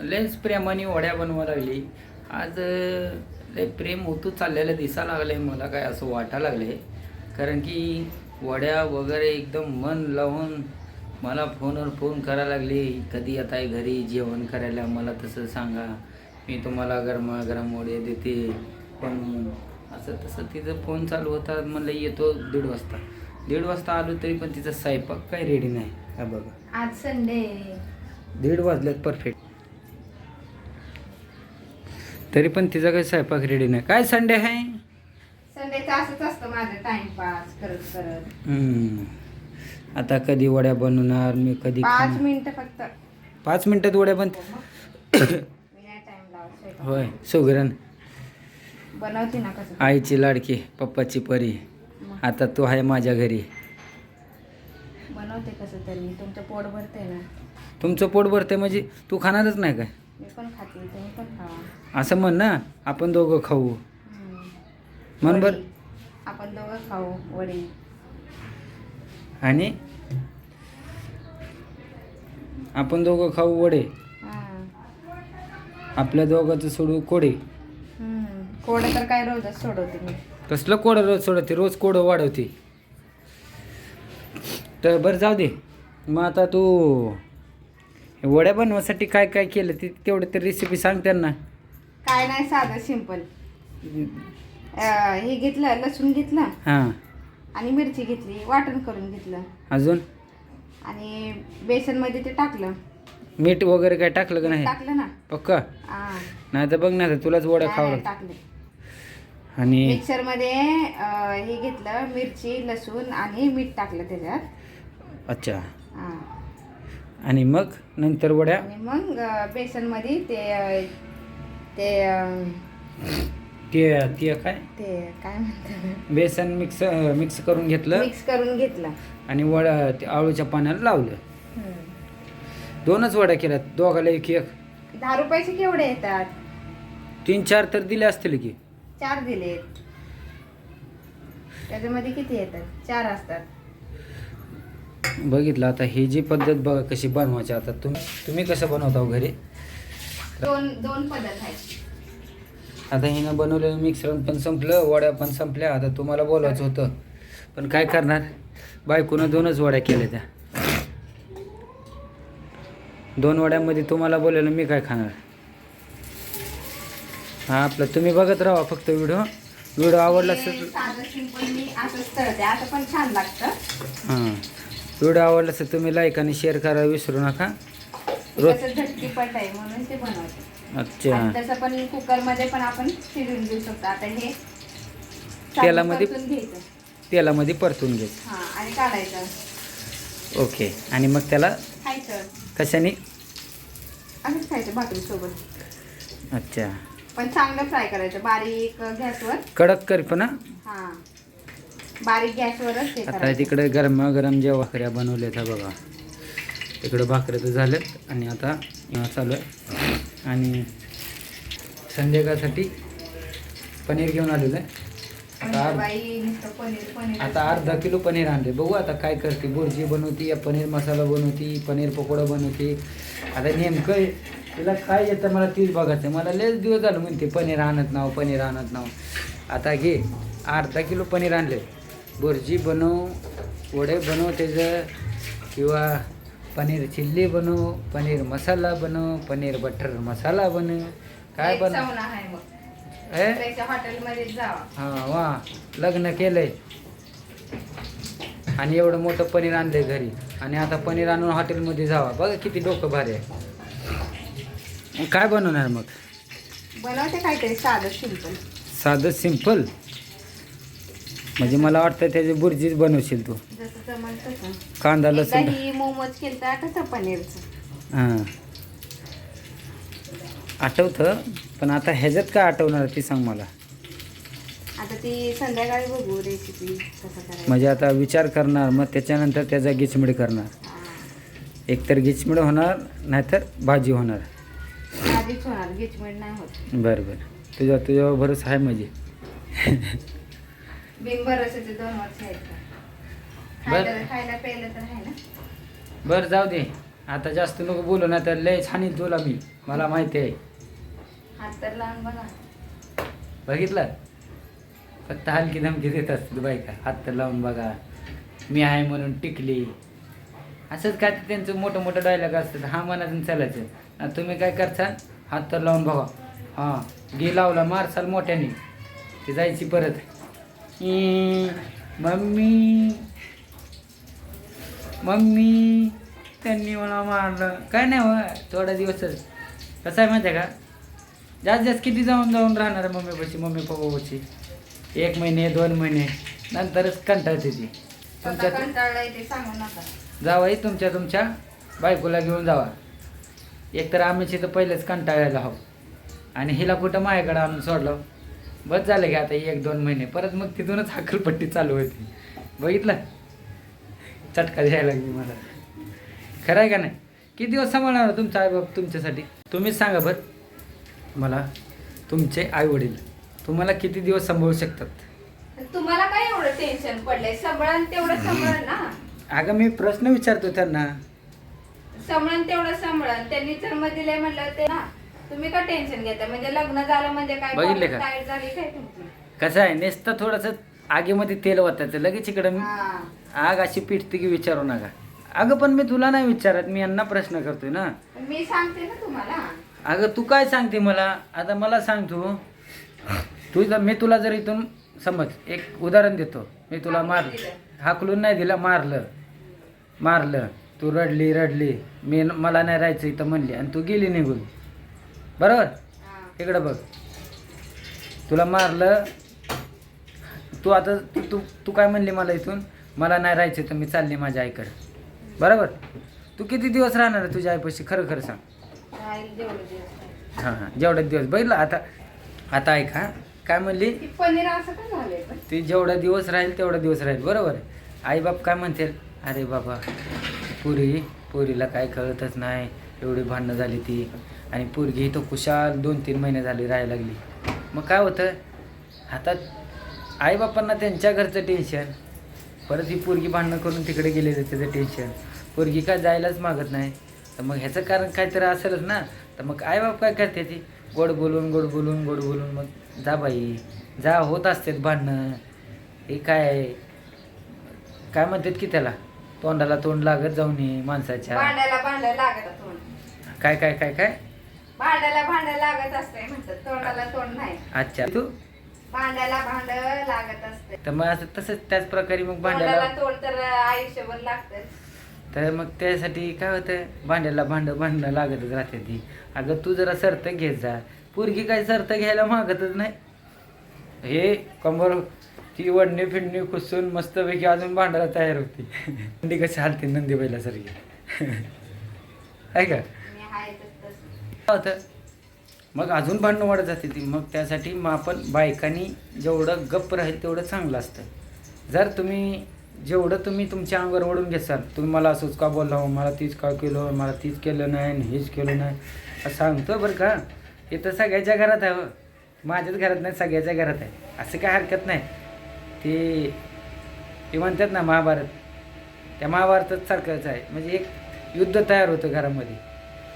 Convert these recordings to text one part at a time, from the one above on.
लयच प्रेमाने वड्या बनवा लागली. आज लय प्रेम होतो चाललेलं दिसा लागलंय मला काय असं वाटा लागलंय. कारण की वड्या वगैरे एकदम मन लावून मला फोनवर फोन करायला लागली. कधी आहे घरी? जेवण करायला मला तसं सांगा. मी तुम्हाला गरमागरम वडे देते. पण असं तसं तिचं फोन चालू होता म्हणलं येतो दीड वाजता. दीड वाजता आलो तरी पण तिचा स्वयंपाक काय रेडी नाही. हा बघा. आज संडे. दीड वाजल्यात परफेक्ट तरी पण तिचा काही स्वयंपाक रेडी नाही. काय संडे आहे? संडेचं असंच असतं माझं टाइमपास करत करत. हम्म. आता कधी वड्या बनवणार मी कधी पाच खाणार? मिनिटं फक्त. पाच मिनिटात वड्या बन मी नाही टाइम लावत स्वयंपाक. होय सुगरण. बनवते ना कसं? आईची लाडकी पप्पाची परी. मग? आता तू आहे माझ्या घरी. बनवते कसं तरी तुमचं पोट भरते ना. तुमचं पोट भरते म्हणजे तू खाणारच नाही काय? मी पण खाते तुम्ही पण खावा. असं म्हण ना आपण दोघं खाऊ. म्हण बर. वडी. आपण दोघं खाऊ वडी आणि? आपण दोघं खाऊ वडे. हां. आपल्या दोघांचं सोडू कोडे. कोडं तर काय रोजच सोडवते मी. कसलं कोडं रोज सोडते रोज कोडं वाढवते. तर बरं जाऊ दे. मग आता तू वड्या बनवासाठी काय काय केलं ते तेवढं तर रेसिपी सांग त्यांना. काय नाही साधं सिंपल हे घेतलं लसूण घेतलं. हां. आणि मिरची घेतली वाटण करून घेतलं. अजून? आणि बेसनमध्ये ते टाकलं. मीठ वगैरे काय टाकलं का नाही? टाकलं ना. पक्का? हा. नाही तर बघ ना आता तुलाच वड्या खावं नाही, लागतं. टाकले. आणि मिक्सरमध्ये अं, हे घेतलं मिरची लसूण आणि मीठ टाकलं त्याच्यात. अच्छा. हा. आणि मग नंतर वड्या? आणि मग बेसनमध्ये ते ते ते ते काय? ते काय म्हणतात? बेसन मिक्स मिक्स करून घेतलं. मिक्स करून घेतलं. आणि वड्या ते आळूच्या पाण्याला लावलं. दोनच वड्या केल्यात दोघाला एक एक. दहा रुपयाचे केवढे येतात? तीन चार तर दिले असतील की. चार दिलेत. त्याच्यामध्ये किती येतात? चार असतात. बघितलं. आता ही जी पद्धत बघा कशी बनवायची. आता तुम्ही तुम्ही कसं बनवता हो घरी? दोन दोन पद्धत आहेत. आता हिनं बनवलेलं मिक्सर पण संपलं वड्या पण संपल्या. आता तुम्हाला बोलायचं होतं. पण काय करणार? बायकोनं दोनच वड्या केल्या त्या. दोन वड्यामध्ये तुम्हाला बोलायला मी काय खाणार? हा आपलं तुम्ही बघत राहा फक्त व्हिडिओ. व्हिडिओ आवडला असेल साधं सिंपल मी असंच तळते असं पण छान लागतं. हां. व्हिडिओ आवडला असेल तुम्ही लाईक आणि शेअर करायला विसरू नका. रोज कसं झटकीपट आहे म्हणून ते बनवते. अच्छा. आणि तसं पण आपण शिजून घेऊ शकतो. आता हे साधं तेलामध्ये- परतून घ्यायचं. तेलामध्ये परतून हा आणि काढायचं. ओके. आणि मग त्याला खायचं. कशाने? असंच खायचं भाकरी सोबत अच्छा. पण चांगलं फ्राय करायचं. बारीक गॅसवर. कडक कर पण हा. बारीक गॅसवरच आता तिकडे गरमागरम ज्या भाकऱ्या बनवल्यात ह्या बघा. तिकडं भाकऱ्या तर झाल्यात आणि आता चालू आहे. आणि संध्याकाळसाठी पनीर घेऊन आलेलं आहे. आता अर्ध- किलो पनीर आणले बघू आता काय करते. बुर्जी बनवती या पनीर मसाला बनवती पनीर पकोडा बनवती. आता नेमकं तिला काय येतं मला तीच बघायचं मला लयच दिवस झालं म्हणते पनीर आणत नाव पनीर आणत नाव. आता घे अर्धा किलो पनीर आणले बुर्जी बनव वडे बनव त्याचं किंवा पनीर चिल्ली बनव पनीर मसाला बनव पनीर बटर मसाला बनव काय बनव? हा वा लग्न केलंय. आणि एवढं मोठं पनीर आणलंय घरी. आणि आता पनीर आणून हॉटेलमध्ये जावा. बघा किती डोकं भारी आहे. काय बनवणार मग? बनवते काहीतरी साधं सिंपल साधं सिंपल म्हणजे मला वाटतं त्याची बुर्जीच बनवशील तू. जसं जमल तसं. कांदा एकदा लसूण ही मोमोज केलं कसं पनीरचं? हां. आठवतं पण आता ह्याच्यात काय आठवणार ती सांग मला. आता ती संध्याकाळी बघू रेसिपी कसं करायचं. म्हणजे आता विचार करणार मग त्याच्यानंतर त्याचा गिचमिड करणार. हा. एकतर गिचमिड होणार नाहीतर भाजी होणार. आधीच होणार गिचमिड नाही होत. बरं बरं. तुझ्या तुझ्यावर भरोसा आहे म्हणजे. बिंबर असायचे दोन वर्ष आहेत का? बर. खायला खायला प्यायला तर आहे ना? बरं जाऊ दे. आता जास्त नको बोलू ना तर लय छान तुला मी. मला माहिती आहे. हात तर लावून बघा. बघितलं? फक्त हलकी धमकी देत असतात बायका हात तर लावून बघा. मी आहे म्हणून टिकली. असंच काय ते त्यांचं मोठं मोठं डायलॉग असतात. हा मनातून चालायचं. आणि तुम्ही काय करसाल हात तर लावून बघा. हां गे लावला मारसाल मोठ्याने. ती जायची परत. मम्मी मम्मी त्यांनी मला मारलं. काय नाही हो थोडा दिवसच. कसं आहे माहिती आहे का? जास्त जास्त किती जाऊन जाऊन राहणार आहे मम्मीपाशी मम्मी पप्पापाशी एक महिने दोन महिने. नंतरच कंटाळते ती. तुमच्या जावाई तुमच्या तुमच्या बायकोला घेऊन जावा. एकतर आम्हीची तर पहिलेच कंटाळायला हवं आणि हिला कुठं माझ्याकडे आणून सोडलं? बस झालं की आता एक दोन महिने. परत मग तिथूनच हाकलपट्टी चालू होती. बघितलं? चटका द्यायला लागली मला. खरं आहे का नाही? किती दिवस सांभाळणार तुमचा आईबाप तुमच्यासाठी? तुम्हीच सांगा बरं. मला तुमचे आई वडील तुम्हाला किती दिवस सांभाळू शकतात? तुम्हाला काय एवढं टेन्शन पडलंय? संभळण तेवढं संभळ ना. अगं मी प्रश्न विचारतो त्यांना. संभळण तेवढं संभळण त्यांनी जन्म दिले म्हणलं ते ना तुम्ही का टेन्शन घेता म्हणजे लग्न झालं म्हणजे काय बघितले का? टाईट झाली काय तुमची? कसं आहे नुसतं थोडंसं आगीमध्ये तेल वाटायचं लगेच इकडं मी हा. आग अशी पिटते की विचारू नका. अगं पण मी तुला नाही विचारत मी यांना प्रश्न करतोय ना. मी सांगते ना तुम्हाला. अगं तू काय सांगते मला? आता मला सांग तू. तू जर मी तुला जर इथून समज एक उदाहरण देतो. मी तुला मार. हाकलून नाही दिलं मारलं. मारलं. तू रडली रडली. मी मला नाही राहायचं इथं म्हणली. आणि तू गेली निघून. बरोबर. इकडं बघ. तुला मारलं तू आता तू तू तू काय म्हणली मला इथून? मला नाही राहायचं तर मी चालली माझ्या आईकडे. बरोबर? तू किती दिवस राहणार आहे तुझ्या आईपाशी? खरं खरं सांग. हां हां. जेवढे दिवस. बघितलं आता आता ऐका काय म्हणली? ती जेवढा दिवस राहील तेवढा दिवस राहील. बरोबर? आहे आईबाप काय म्हणतील? अरे बाबा पुरी पुरीला काय कळतच नाही. एवढी भांडणं झाली ती. आणि पोरगी इथं कुशाल दोन तीन महिने झाली राहायला लागली. मग काय होतं? आता आईबापांना त्यांच्या घरचं टेन्शन परत ही पोरगी भांडणं करून तिकडे गेलेलं त्याचं टेन्शन पोरगी काय जायलाच मागत नाही. तर मग ह्याचं कारण काहीतरी असेलच ना. तर मग आईबाप काय करते ती? गोड बोलून गोड बोलून गोड बोलून मग जा बाई जा होत असतात भांडणं. हे काय आहे? काय म्हणतात की त्याला? तोंडाला तोंड लागत जाऊ नये माणसाच्या. काय काय काय काय? भांड्याला भांडं लागत असतंय म्हणतात तोंडाला तोंड नाही. अच्छा. तू? भांड्याला भांड लागत असते तर मग असं तसंच त्याच प्रकारे मग तोंडाला भांड्याला तोंड तर आयुष्यभर लागत तर मग त्यासाठी काय होतं भांड्याला भांडं भांडणं लागतच राहते ती. अगं तू जरा सर्त घेत जा. पोरगी काय सर्त घ्यायला मागतच नाही. हे कंबर ती वडणी फिडणी खुसून मस्तपैकी अजून भांडायला तयार होती. थंडी कशी हालते नंदी बैलासारखी. आहे का? मी आहे होतं. मग अजून भांडणं वाढत जाते ती. मग त्यासाठी मग आपण बायकांनी जेवढं गप्प राहील तेवढं चांगलं असतं. जर तुम्ही जेवढं तुम्ही तुमच्या अंगावर ओढून घेसाल तुम्ही मला असंच का बोलला मला तीच का केलं? मला तीच केलं नाही आणि हेच केलं नाही. असं सांगतो बरं का? हे तर सगळ्याच्या घरात आहे हो. माझ्याच घरात नाही सगळ्याच्या घरात आहे. असं काय हरकत नाही. ते ते म्हणतात ना महाभारत. त्या महाभारतात सारखंच आहे. म्हणजे एक युद्ध तयार होतं घरामध्ये.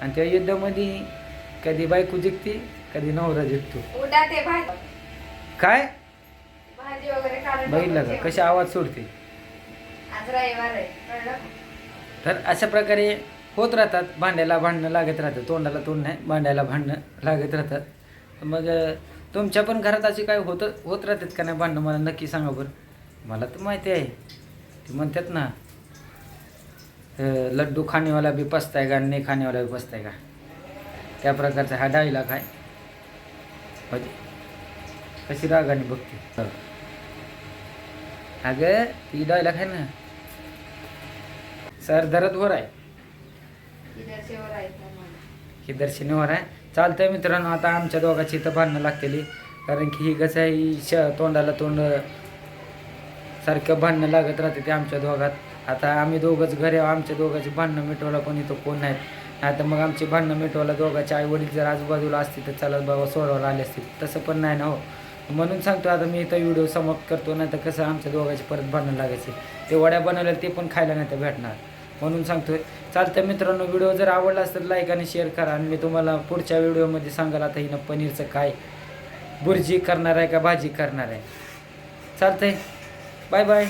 आणि त्या युद्धामध्ये कधी बायको जिंकते कधी नवरा जिंकतो. उद्या ते भाजी. काय? भाजी वगैरे काढून बघितलं का? कशी आवाज सोडते? आज रविवार आहे. कळलं? का? तर अशा प्रकारे होत राहतात. भांड्याला भांडणं लागत राहतं. तोंडाला तोंड नाही भांड्याला भांडणं लागत राहतात मग अं, तुमच्या पण घरात अशी काय होत होत राहतात का नाही भांडणं? मला नक्की सांगा बरं. मला तर माहिती आहे. ते म्हणतात ना अं, लड्डू खाणेवाला बी पसताय का नाही खाणेवाला बी पसताय का? त्या प्रकारचा हा डाळीला काय म्हणजे कशी रागाने बघते अगं ती डाळीला खाय ना. सर धरत वर आहे. ही दर्शनीवर आहे. चालतंय मित्रांनो आता आमच्या दोघाची इथं भांडणं लागतेली. कारण की ही कसं आहे ही श तोंडाला तोंड सारखं भांडणं लागत राहते ते आमच्या दोघात. आता आम्ही दोघंच घरी आमच्या दोघांची भांडणं मिटवायला पण इथं कोण नाहीत. नाही तर मग आमची भांडणं मिटवायला दोघांचे आई वडील जर आजूबाजूला असतील तर चालत बाबा सोडवायला आले असतील. तसं पण नाही ना हो. म्हणून सांगतो आता मी इथं व्हिडिओ समाप्त करतो नाही तर कसं आमच्या दोघाचे परत भांडणं लागायचे. ते वड्या बनवल्या ते पण खायला नाही तर भेटणार. म्हणून सांगतोय. चालतं मित्रांनो व्हिडिओ जर आवडला असेल लाईक आणि शेअर करा. आणि मी तुम्हाला पुढच्या व्हिडिओमध्ये सांगाल आता हिनं पनीरचं काय बुर्जी करणार आहे का भाजी करणार आहे. चालतंय. Bye bye